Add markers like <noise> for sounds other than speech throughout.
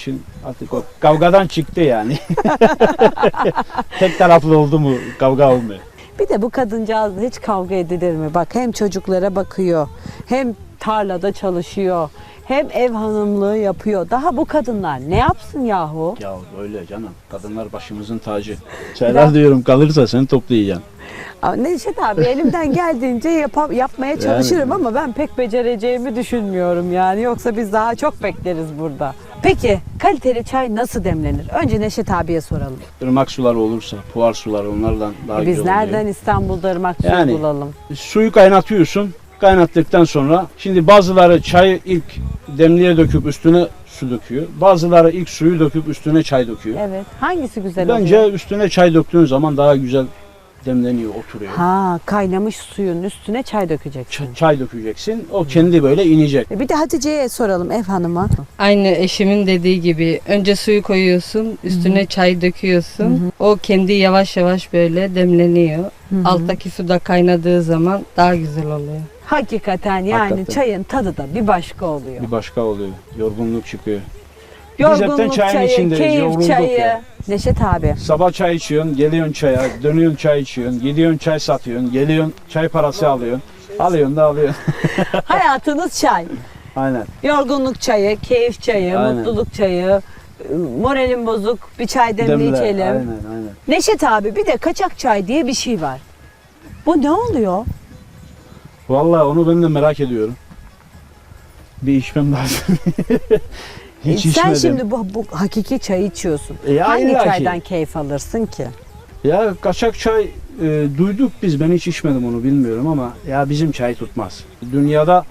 Şimdi artık o kavgadan çıktı yani. <laughs> Tek taraflı oldu mu kavga olmuyor. Bir de bu kadıncağızla hiç kavga edilir mi? Bak hem çocuklara bakıyor, hem tarlada çalışıyor, hem ev hanımlığı yapıyor. Daha bu kadınlar ne yapsın yahu? Ya öyle canım. Kadınlar başımızın tacı. <laughs> Çaylar diyorum kalırsa seni toplayacağım. Aa, Neşet abi elimden <laughs> geldiğince yapa- yapmaya çalışırım ama ben pek becereceğimi düşünmüyorum yani. Yoksa biz daha çok bekleriz burada. Peki kaliteli çay nasıl demlenir? Önce Neşet abiye soralım. Irmak suları olursa, puar suları onlardan daha E Biz güzel oluyor. nereden İstanbul'da ırmak suyu Yani- bulalım? Suyu kaynatıyorsun. Kaynattıktan sonra şimdi bazıları çayı ilk demliğe döküp üstüne su döküyor. Bazıları ilk suyu döküp üstüne çay döküyor. Evet. Hangisi güzel Bence oluyor? üstüne çay döktüğün zaman daha güzel demleniyor, oturuyor. Ha, kaynamış suyun üstüne çay dökeceksin. Ç- çay dökeceksin. O kendi böyle inecek. E Bir de Hatice'ye soralım ev hanıma. Aynı eşimin dediği gibi önce suyu koyuyorsun, üstüne çay döküyorsun. O kendi yavaş yavaş böyle demleniyor. Alttaki su da kaynadığı zaman daha güzel oluyor. Hakikaten yani Hakikaten. çayın tadı da bir başka oluyor. Bir başka oluyor. Yorgunluk çıkıyor. Biz hepten çayın çayı, içindeyiz, keyif yorulduk çayı. ya. Neşet abi. Sabah çay içiyorsun, geliyorsun çaya, dönüyorsun çay içiyorsun, gidiyorsun çay satıyorsun, geliyorsun çay parası alıyorsun. Alıyorsun da alıyorsun. <laughs> <laughs> Hayatınız çay. Aynen. Yorgunluk çayı, keyif çayı, Aynen. mutluluk çayı. Moralim bozuk bir çay demli Demle, içelim. Aynen, aynen. Neşet abi bir de kaçak çay diye bir şey var. Bu ne oluyor? Vallahi onu ben de merak ediyorum. Bir içmem lazım. <laughs> Hiç E, Sen içmedim. şimdi bu, bu hakiki çayı içiyorsun. E, ya Hangi illa ki. çaydan keyif alırsın ki? Ya kaçak çay e, duyduk biz. Ben hiç içmedim onu bilmiyorum ama ya bizim çay tutmaz. Dünyada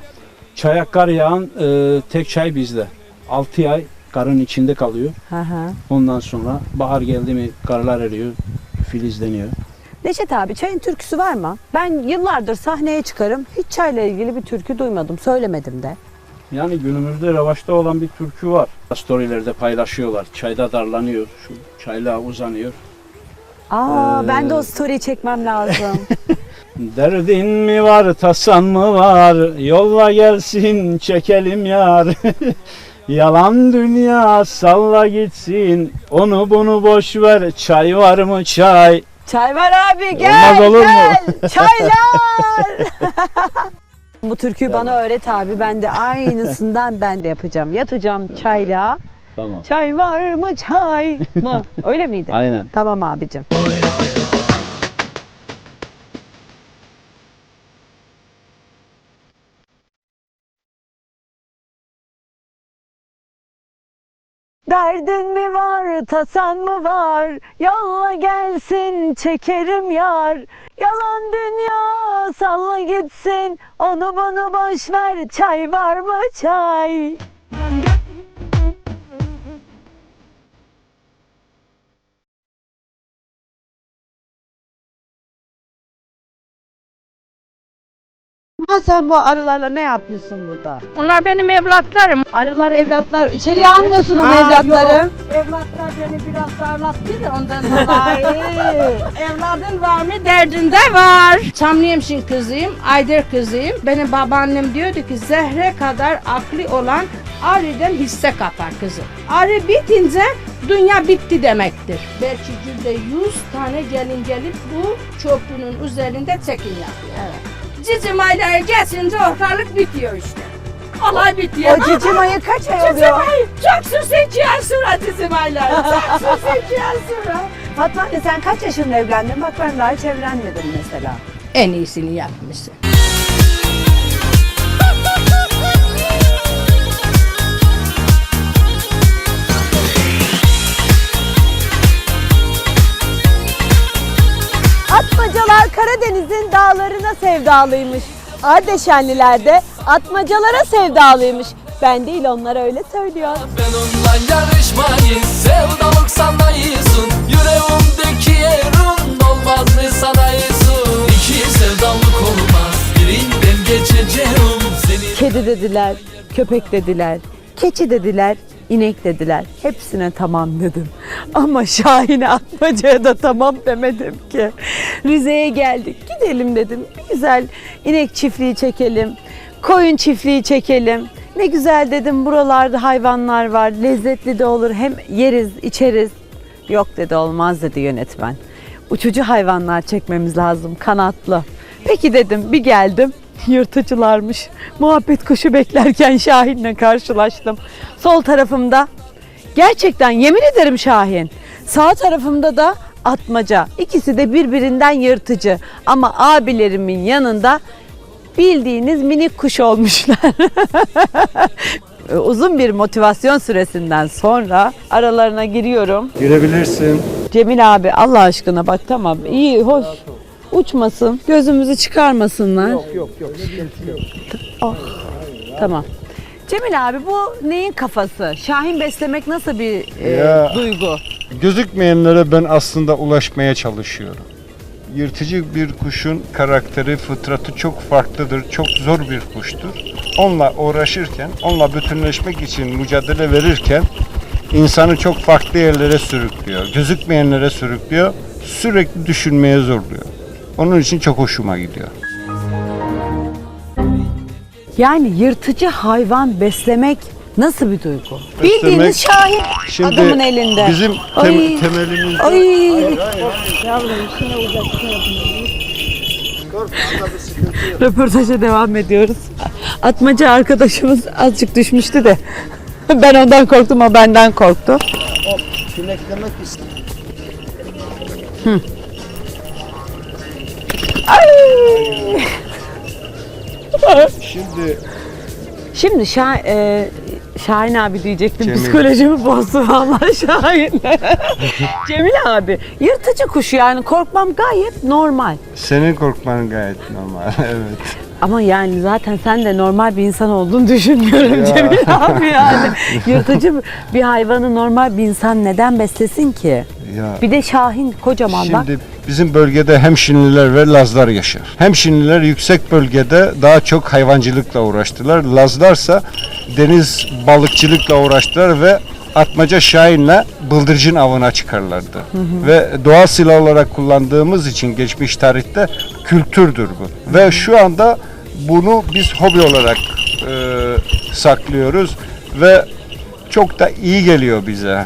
çaya kar yağan e, tek çay bizde. 6 ay karın içinde kalıyor. Hı hı. Ondan sonra bahar geldi mi karlar eriyor, filizleniyor. Neşet abi çayın türküsü var mı? Ben yıllardır sahneye çıkarım. Hiç çayla ilgili bir türkü duymadım. Söylemedim de. Yani günümüzde revaçta olan bir türkü var. Storylerde paylaşıyorlar. Çayda darlanıyor, şu çayla uzanıyor. Aa Ee, ben de o story'i çekmem lazım. <laughs> Derdin mi var, tasan mı var? Yolla gelsin, çekelim yar. <laughs> Yalan dünya salla gitsin. Onu bunu boş ver. Çay var mı çay? Çay var abi gel Olmaz olur mu? gel. Çaylar. <laughs> Bu türküyü bana öğret abi. Ben de aynısından <laughs> ben de yapacağım. Yatacağım çayla. Tamam. Çay var mı çay mı? Öyle miydi? Aynen. Tamam abicim. Derdin mi var, tasan mı var? Yolla gelsin, çekerim yar. Yalan dünya, salla gitsin. Onu bunu boş ver, çay var mı çay? Ha sen bu arılarla ne yapıyorsun burada? Onlar benim evlatlarım. Arılar evlatlar, içeriye almıyorsun ama Aa, evlatları. Evlatlar beni biraz darlattı da ondan dolayı. <laughs> Evladın var mı derdinde var. Çamlıyemşin kızıyım, Ayder kızıyım. Benim babaannem diyordu ki zehre kadar aklı olan arıdan hisse kapar kızım. Arı bitince dünya bitti demektir. Belki günde 100 tane gelin gelip bu çöpünün üzerinde çekim yapıyor. Evet. Cicim ayları geçince ortalık bitiyor işte. Olay bitiyor. O cicim ayı kaç ay oluyor? ayı çok sus ay sonra cicim ayları. Çok sus ay sonra. Fatma anne sen kaç yaşında evlendin? Bak ben daha hiç evlenmedim mesela. En iyisini yapmışsın. Atmacalar Karadeniz'in dağlarına sevdalıymış. Ardeşenliler de atmacalara sevdalıymış. Ben değil onlar öyle söylüyor. Ben onunla yarışmayı Sevdalık sanayısın Yüreğimdeki yerin Olmaz mı sanayısın İki sevdalık olmaz Birinden geçeceğim Seni Kedi dediler, köpek dediler, keçi dediler, inek dediler. Hepsine tamam dedim. Ama Şahin'e atmacaya da tamam demedim ki. Rize'ye geldik. Gidelim dedim. Bir güzel inek çiftliği çekelim. Koyun çiftliği çekelim. Ne güzel dedim buralarda hayvanlar var. Lezzetli de olur. Hem yeriz, içeriz. Yok dedi olmaz dedi yönetmen. Uçucu hayvanlar çekmemiz lazım kanatlı. Peki dedim bir geldim. <laughs> Yırtıcılarmış. Muhabbet kuşu beklerken Şahin'le karşılaştım. Sol tarafımda gerçekten yemin ederim Şahin. Sağ tarafımda da atmaca. İkisi de birbirinden yırtıcı. Ama abilerimin yanında bildiğiniz minik kuş olmuşlar. <laughs> Uzun bir motivasyon süresinden sonra aralarına giriyorum. Girebilirsin. Cemil abi Allah aşkına bak tamam iyi hoş. Uçmasın, gözümüzü çıkarmasınlar. Yok yok yok. Oh, tamam. Cemil abi bu neyin kafası? Şahin beslemek nasıl bir e, Ya. duygu? Gözükmeyenlere ben aslında ulaşmaya çalışıyorum. Yırtıcı bir kuşun karakteri, fıtratı çok farklıdır. Çok zor bir kuştur. Onunla uğraşırken, onunla bütünleşmek için mücadele verirken insanı çok farklı yerlere sürüklüyor. Gözükmeyenlere sürüklüyor. Sürekli düşünmeye zorluyor. Onun için çok hoşuma gidiyor. Yani yırtıcı hayvan beslemek nasıl bir duygu? Beslemek- Bildiğiniz Şahin Şimdi adamın elinde. bizim tem- Ay. temelimizde Ay. Röportaja devam ediyoruz. Atmaca arkadaşımız azıcık düşmüştü de. Ben ondan korktum, o benden korktu. Sineklemek istedim. Şimdi Şimdi Şah, e, Şahin abi diyecektim. Cemil. Psikolojimi bozdu vallahi Şahin. <laughs> Cemil abi, yırtıcı kuş yani korkmam gayet normal. senin korkman gayet normal. <laughs> evet. Ama yani zaten sen de normal bir insan olduğunu düşünmüyorum Ya. Cemil abi yani. <laughs> Yırtıcı bir hayvanı normal bir insan neden beslesin ki? Ya. Bir de Şahin kocaman bak. Şimdi bizim bölgede hem Şinliler ve Lazlar yaşar. Hem Şinliler yüksek bölgede daha çok hayvancılıkla uğraştılar. Lazlarsa deniz balıkçılıkla uğraştılar ve atmaca şahinle bıldırcın avına çıkarlardı. Ve doğal silah olarak kullandığımız için geçmiş tarihte kültürdür bu. Ve şu anda bunu biz hobi olarak e, saklıyoruz ve çok da iyi geliyor bize.